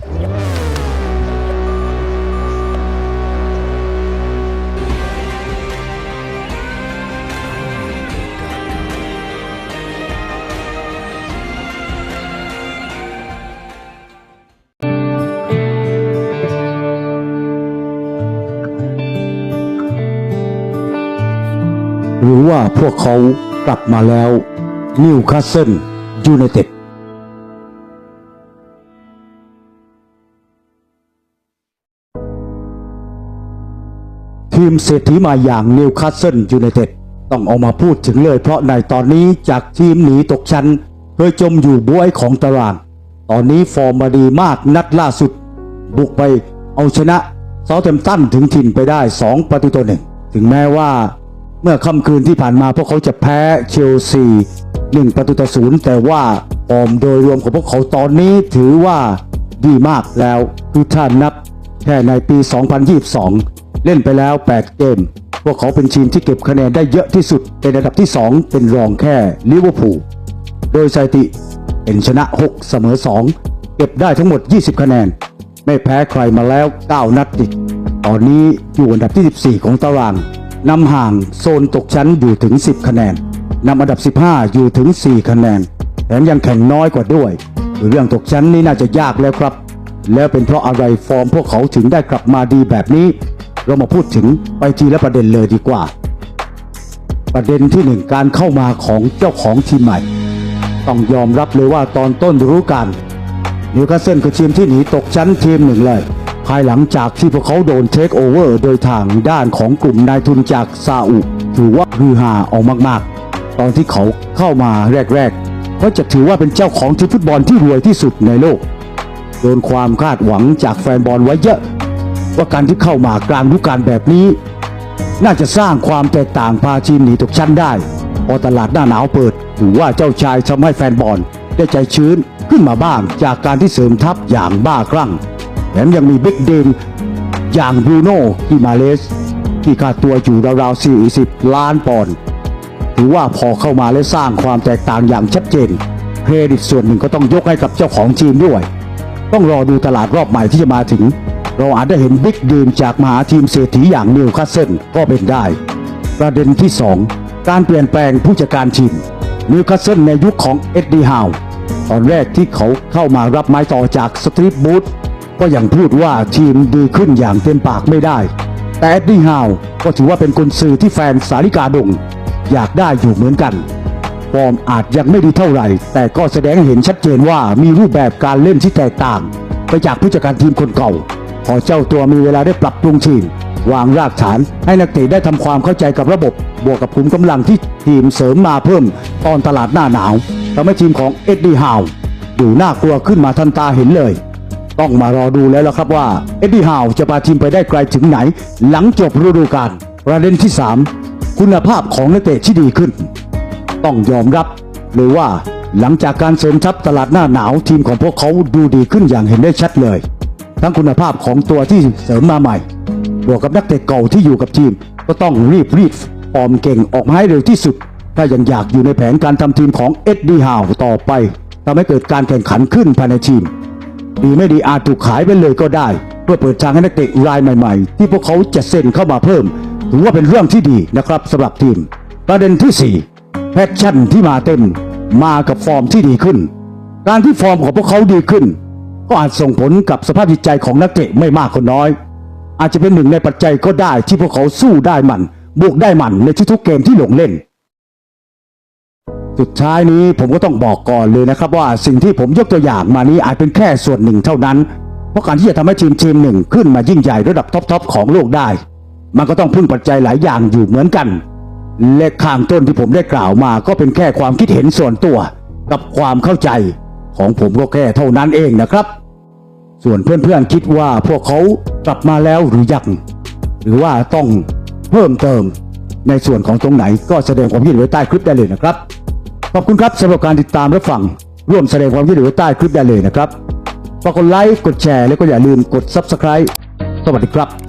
หรือว่าพวกเขากลับมาแล้วนิวคาสเซิลยูไนเต็ด ทีมเศรษฐีมาอย่างนิวคาสเซิลยูไนเต็ดต้องออกมาพูดถึงเลยเพราะในตอนนี้จากทีมหนีตกชั้นเคยจมอยู่บวยของตาราง ตอนนี้ฟอร์มมาดีมากนัดล่าสุด บุกไปเอาชนะเซาเทมตันถึงถิ่นไปได้ 2 ประตูต่อหนึ่งถึงแม้ว่าเมื่อค่ำคืนที่ผ่านมาพวกเขาจะแพ้เชลซี1ประตูต่อศูนย์แต่ว่าฟอร์มโดยรวมของพวกเขาตอนนี้ถือว่าดีมากแล้วคือถ้านับแค่ในปี 2022 เล่นไปแล้ว 8 เกม พวกเขาเป็นทีมที่เก็บคะแนนได้เยอะที่สุดเป็นอันดับที่ 2 เป็นรองแค่ลิเวอร์พูลโดยสถิติเป็นชนะ 6 เสมอ 2 เก็บได้ทั้งหมด 20 คะแนน ไม่แพ้ใครมาแล้ว 9 นัดติด ตอนนี้อยู่อันดับที่ 14 ของตารางนำห่างโซนตกชั้นอยู่ถึง 10 คะแนนนำอันดับ 15 อยู่ถึง 4 คะแนนแถมยังแข่งน้อยกว่าด้วย เรื่องตกชั้นนี่น่าจะยากแล้วครับ แล้วเป็นเพราะอะไรฟอร์มพวกเขาถึงได้กลับมาดีแบบนี้ เรามาพูดถึงไปทีละประเด็นเลยดีกว่า ประเด็นที่หนึ่งการเข้ามาของเจ้าของทีมใหม่ ต้องยอมรับเลยว่าตอนต้นฤดูกาลนิวคาสเซิลคือทีมที่หนีตกชั้นทีมหนึ่งเลย ภายหลังจากที่พวกเขาโดนเทคโอเวอร์โดยทางด้านของกลุ่มนายทุนจากซาอุถือว่าฮือฮาออกมากๆ ตอนที่เขาเข้ามาแรกๆก็จะถือว่าเป็นเจ้าของทีมฟุตบอลที่รวยที่สุดในโลกโดนความคาดหวังจากแฟนบอลไว้เยอะ ว่าการที่เข้ามากลางฤดูกาลแบบนี้ น่าจะสร้างความแตกต่างพาทีมหนีตกชั้นได้ พอตลาดหน้าหนาวเปิดถือว่าเจ้าชายทำให้แฟนบอลได้ใจชื้นขึ้นมาบ้างจากการที่เสริมทัพอย่างบ้าคลั่งแถมยังมีบิ๊กเดนอย่างบรูโน่กิมาเลส ที่ค่าตัวอยู่ราวๆ40 ล้านปอนด์ถือว่าพอเข้ามาและสร้างความแตกต่างอย่างชัดเจนเครดิตส่วนหนึ่งก็ต้องยกให้กับเจ้าของทีมด้วย ต้องรอดูตลาดรอบใหม่ที่จะมาถึง เราอาจได้เห็นบิ๊กดีมจากมหาทีมเศรษฐีอย่างนิวคาสเซิลก็เป็นได้ ประเด็นที่ 2 การเปลี่ยนแปลงผู้จัดการทีมนิวคาสเซิลในยุคของเอ็ดดี้ฮาวตอนแรกที่เขาเข้ามารับไม้ต่อจากสตรีทบูธก็ยังพูดว่าทีมดีขึ้นอย่างเต็มปากไม่ได้ แต่เอ็ดดี้ฮาวก็ถือว่าเป็นกุนซื่อที่แฟนสาริกาดงอยากได้อยู่เหมือนกันฟอร์มอาจยังไม่ดีเท่าไหร่ แต่ก็แสดงให้เห็นชัดเจนว่ามีรูปแบบการเล่นที่แตกต่าง ไปจากผู้จัดการทีมคนเก่า พอเจ้าตัวมีเวลาได้ปรับปรุงทีม วางรากฐานให้นักเตะได้ทำความเข้าใจกับระบบบวกกับขุมกำลังที่ทีมเสริมมาเพิ่มตอนตลาดหน้าหนาวทำให้ทีมของเอ็ดดี้ฮาวดูน่ากลัวขึ้นมาทันตาเห็นเลย ต้องมารอดูแล้วล่ะครับว่าเอ็ดดี้ฮาวจะพาทีมไปได้ไกลถึงไหน หลังจบฤดูกาลประเด็นที่ 3 คุณภาพของนักเตะที่ดีขึ้น ต้องยอมรับเลยว่าหลังจากการเสริมทัพตลาดหน้าหนาวทีมของพวกเขาดูดีขึ้นอย่างเห็นได้ชัดเลย ทั้งคุณภาพของตัวที่เสริมมาใหม่ บวกกับนักเตะเก่าที่อยู่กับทีม ก็ต้องรีบรีบฟอร์มเก่งออกมาให้เร็วที่สุด ถ้ายังอยากอยู่ในแผนการทำทีมของเอ็ดดี้ฮาวต่อไปทำให้เกิดการแข่งขันขึ้นภายในทีม ดีไม่ดีอาจถูกขายไปเลยก็ได้ เพื่อเปิดทางให้นักเตะรายใหม่ ๆ ที่พวกเขาจะเซ็นเข้ามาเพิ่มถือว่าเป็นเรื่องที่ดีนะครับสำหรับทีม ประเด็นที่ 4 แพชชั่นที่มาเต็ม มากับฟอร์มที่ดีขึ้น การที่ฟอร์มของพวกเขาดีขึ้น ก็อาจส่งผลกับสภาพจิตใจของนักเตะไม่มากก็น้อย อาจจะเป็นหนึ่งในปัจจัยก็ได้ที่พวกเขาสู้ได้มันบวกได้มันในทุกๆเกมที่ลงเล่น สุดท้ายนี้ผมก็ต้องบอกก่อนเลยนะครับว่าสิ่งที่ผมยกตัวอย่างมานี้อาจเป็นแค่ส่วนหนึ่งเท่านั้น เพราะการที่จะทำให้ทีมทีมหนึ่งขึ้นมายิ่งใหญ่ระดับท็อปๆของโลกได้ มันก็ต้องพึ่งปัจจัยหลายอย่างอยู่เหมือนกัน และข้างต้นที่ผมได้กล่าวมาก็เป็นแค่ความคิดเห็นส่วนตัว กับความเข้าใจ ของผมก็แค่เท่านั้นเองนะครับ ส่วนเพื่อนๆคิดว่าพวกเขากลับมาแล้วหรือยังหรือว่าต้องเพิ่มเติมในส่วนของตรงไหนก็แสดงความคิดเห็นไว้ใต้คลิปได้เลยนะครับ ขอบคุณครับสำหรับการติดตามและฟังร่วมแสดงความคิดเห็นไว้ใต้คลิปได้เลยนะครับฝากกดไลค์กดแชร์แล้วก็อย่าลืมกด Subscribe สวัสดีครับ